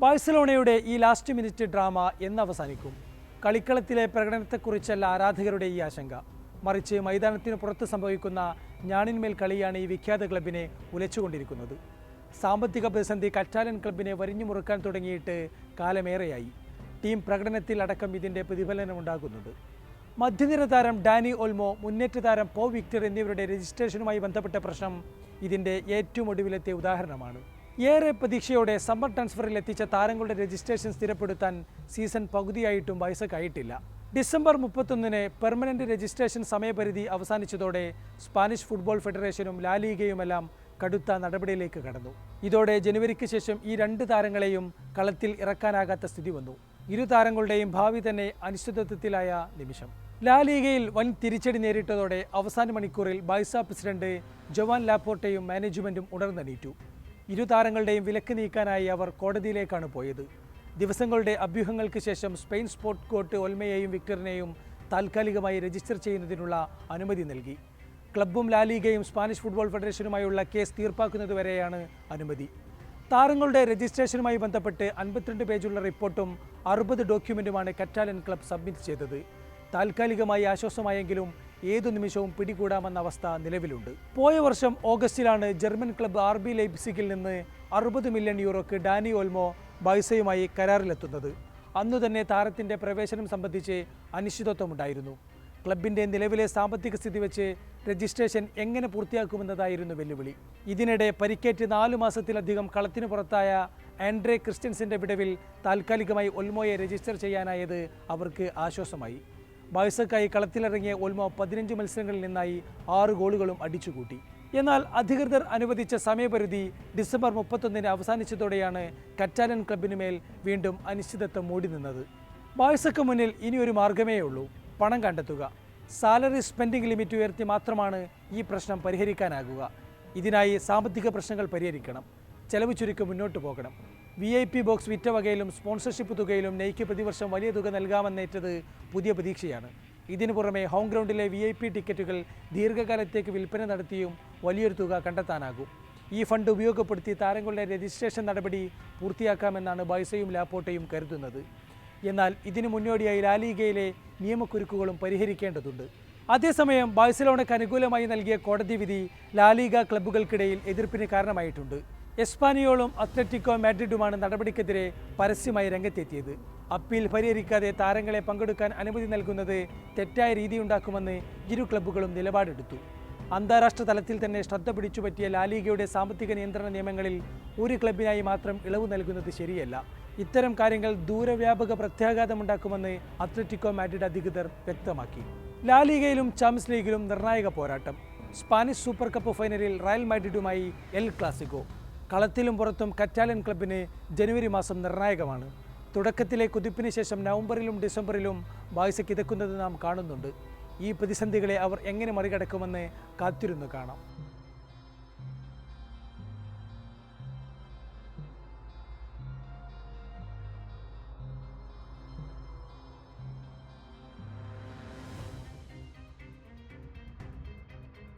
ബാഴ്സലോണയുടെ ഈ last minute drama എന്ന് അവസാനിക്കും കളിക്കളത്തിലെ പ്രകടനത്തെക്കുറിച്ചല്ല ആരാധകരുടെ ഈ ആശങ്ക. മറിച്ച് മൈതാനത്തിന് പുറത്ത് സംഭവിക്കുന്ന ഞാണിന്മേൽ കളിയാണ് ഈ വിഖ്യാത ക്ലബിനെ ഉലച്ചുകൊണ്ടിരിക്കുന്നത്. സാമ്പത്തിക പ്രതിസന്ധി കറ്റാലൻ ക്ലബിനെ വരിഞ്ഞു മുറുക്കാൻ തുടങ്ങിയിട്ട് കാലമേറെയായി. ടീം പ്രകടനത്തിൽ അടക്കം ഇതിന്റെ പ്രതിഫലനമുണ്ടാകുന്നുണ്ട്. മധ്യനിര താരം ഡാനി ഒൽമോ മുന്നേറ്റ താരം പോ വിക്ടർ എന്നിവരുടെ രജിസ്ട്രേഷനുമായി ബന്ധപ്പെട്ട പ്രശ്നം ഇതിന്റെ ഏറ്റവും ഒടുവിലത്തെ ഉദാഹരണമാണ്. ഏറെ പ്രതീക്ഷയോടെ സമ്മർ ട്രാൻസ്ഫറിൽ എത്തിച്ച താരങ്ങളുടെ രജിസ്ട്രേഷൻ സ്ഥിരപ്പെടുത്താൻ സീസൺ പകുതിയായിട്ടും വയസ്സക്കായിട്ടില്ല ഡിസംബർ മുപ്പത്തൊന്നിന് പെർമനന്റ് രജിസ്ട്രേഷൻ സമയപരിധി അവസാനിച്ചതോടെ സ്പാനിഷ് ഫുട്ബോൾ ഫെഡറേഷനും ലാലിഗയുമെല്ലാം കടുത്ത നടപടിയിലേക്ക് കടന്നു. ഇതോടെ ജനുവരിക്ക് ശേഷം ഈ രണ്ട് താരങ്ങളെയും കളത്തിൽ ഇറക്കാനാകാത്ത സ്ഥിതി വന്നു. ഇരു താരങ്ങളുടെയും ഭാവി തന്നെ അനിശ്ചിതത്വത്തിലായ നിമിഷം. ലാലീഗയിൽ വൻ തിരിച്ചടി നേരിട്ടതോടെ അവസാന മണിക്കൂറിൽ ബൈസ പ്രസിഡന്റ് ജവാൻ ലാപ്പോർട്ടയും മാനേജ്മെന്റും ഉണർന്നെണീറ്റു. ഇരു താരങ്ങളുടെയും വിലക്ക് നീക്കാനായി അവർ കോടതിയിലേക്കാണ് പോയത്. ദിവസങ്ങളുടെ അഭ്യൂഹങ്ങൾക്ക് ശേഷം സ്പെയിൻ സ്പോർട്ട് കോർട്ട് ഒൽമയെയും വിക്ടറിനെയും താൽക്കാലികമായി രജിസ്റ്റർ ചെയ്യുന്നതിനുള്ള അനുമതി നൽകി. ക്ലബ്ബും ലാലീഗയും സ്പാനിഷ് ഫുട്ബോൾ ഫെഡറേഷനുമായുള്ള കേസ് തീർപ്പാക്കുന്നതുവരെയാണ് അനുമതി. താരങ്ങളുടെ രജിസ്ട്രേഷനുമായി ബന്ധപ്പെട്ട് അൻപത്തിരണ്ട് പേജുള്ള റിപ്പോർട്ടും അറുപത് ഡോക്യുമെന്റുമാണ് കറ്റാലൻ ക്ലബ് സബ്മിറ്റ് ചെയ്തത്. താൽക്കാലികമായി ആശ്വാസമായെങ്കിലും ഏതു നിമിഷവും പിടികൂടാമെന്ന അവസ്ഥ നിലവിലുണ്ട്. പോയ വർഷം ഓഗസ്റ്റിലാണ് ജർമ്മൻ ക്ലബ് ആർ ബി ലൈപ്സിക്കിൽ നിന്ന് അറുപത് മില്യൺ യൂറോക്ക് ഡാനി ഓൽമോ ബൈസയുമായി കരാറിലെത്തുന്നത്. അന്നു തന്നെ താരത്തിന്റെ പ്രവേശനം സംബന്ധിച്ച് അനിശ്ചിതത്വമുണ്ടായിരുന്നു. ക്ലബിന്റെ നിലവിലെ സാമ്പത്തിക സ്ഥിതി വെച്ച് രജിസ്ട്രേഷൻ എങ്ങനെ പൂർത്തിയാക്കുമെന്നതായിരുന്നു വെല്ലുവിളി. ഇതിനിടെ പരിക്കേറ്റ് നാലു മാസത്തിലധികം കളത്തിന് പുറത്തായ ആൻഡ്രേ ക്രിസ്ത്യൻസിന്റെ വിടവിൽ താൽക്കാലികമായി ഒൽമോയെ രജിസ്റ്റർ ചെയ്യാനായത് അവർക്ക് ആശ്വാസമായി. ബാഴ്സക്കായി കളത്തിലിറങ്ങിയ ഒൽമോ പതിനഞ്ച് മത്സരങ്ങളിൽ നിന്നായി ആറ് ഗോളുകളും അടിച്ചുകൂട്ടി. എന്നാൽ അധികൃതർ അനുവദിച്ച സമയപരിധി ഡിസംബർ മുപ്പത്തൊന്നിന് അവസാനിച്ചതോടെയാണ് കറ്റാലൻ ക്ലബിന് മേൽ വീണ്ടും അനിശ്ചിതത്വം മൂടി നിന്നത്. ബാഴ്സക്ക് മുന്നിൽ ഇനിയൊരു മാർഗമേ ഉള്ളൂ. പണം കണ്ടെത്തുക. സാലറി സ്പെൻഡിംഗ് ലിമിറ്റ് ഉയർത്തി മാത്രമാണ് ഈ പ്രശ്നം പരിഹരിക്കാനാകുക. ഇതിനായി സാമ്പത്തിക പ്രശ്നങ്ങൾ പരിഹരിക്കണം. ചെലവ് ചുരുക്കി മുന്നോട്ട് പോകണം. വി ഐ പി ബോക്സ് വിറ്റ വകയിലും സ്പോൺസർഷിപ്പ് തുകയിലും നെയ്ക്ക് പ്രതിവർഷം വലിയ തുക നൽകാമെന്നേറ്റത് പുതിയ പ്രതീക്ഷയാണ്. ഇതിനു പുറമെ ഹോം ഗ്രൗണ്ടിലെ വി ഐ പി ടിക്കറ്റുകൾ ദീർഘകാലത്തേക്ക് വിൽപ്പന നടത്തിയും വലിയൊരു തുക കണ്ടെത്താനാകും. ഈ ഫണ്ട് ഉപയോഗപ്പെടുത്തി താരങ്ങളുടെ രജിസ്ട്രേഷൻ നടപടി പൂർത്തിയാക്കാമെന്നാണ് ബൈസയും ലാപ്പോട്ടയും കരുതുന്നത്. എന്നാൽ ഇതിനു മുന്നോടിയായി ലാലീഗയിലെ നിയമക്കുരുക്കുകളും പരിഹരിക്കേണ്ടതുണ്ട്. അതേസമയം ബാഴ്സലോണയ്ക്ക് അനുകൂലമായി നൽകിയ കോടതി വിധി ലാലീഗ ക്ലബ്ബുകൾക്കിടയിൽ എതിർപ്പിന് കാരണമായിട്ടുണ്ട്. എസ്പാനിയോളും അത്ലറ്റിക്കോ മാഡ്രിഡുമാണ് നടപടിക്കെതിരെ പരസ്യമായി രംഗത്തെത്തിയത്. അപ്പീൽ പരിഹരിക്കാതെ താരങ്ങളെ പങ്കെടുക്കാൻ അനുമതി നൽകുന്നത് തെറ്റായ രീതിയുണ്ടാക്കുമെന്ന് ഇരു ക്ലബ്ബുകളും നിലപാടെടുത്തു. അന്താരാഷ്ട്ര തലത്തിൽ തന്നെ ശ്രദ്ധ പിടിച്ചുപറ്റിയ ലാലീഗയുടെ സാമ്പത്തിക നിയന്ത്രണ നിയമങ്ങളിൽ ഒരു ക്ലബിനായി മാത്രം ഇളവ് നൽകുന്നത് ശരിയല്ല. ഇത്തരം കാര്യങ്ങൾ ദൂരവ്യാപക പ്രത്യാഘാതമുണ്ടാക്കുമെന്ന് അത്ലറ്റിക്കോ മാഡ്രിഡ് അധികൃതർ വ്യക്തമാക്കി. ലാലീഗയിലും ചാമ്പ്യൻസ് ലീഗിലും നിർണായക പോരാട്ടം. സ്പാനിഷ് സൂപ്പർ കപ്പ് ഫൈനലിൽ റയൽ മാഡ്രിഡുമായി എൽ ക്ലാസിക്കോ. കളത്തിലും പുറത്തും കറ്റാലൻ ക്ലബിന് ജനുവരി മാസം നിർണായകമാണ്. തുടക്കത്തിലെ കുതിപ്പിന് ശേഷം നവംബറിലും ഡിസംബറിലും ബായ്സ കിതക്കുന്നത് നാം കാണുന്നുണ്ട്. ഈ പ്രതിസന്ധികളെ അവർ എങ്ങനെ മറികടക്കുമെന്ന് കാത്തിരുന്നു കാണാം.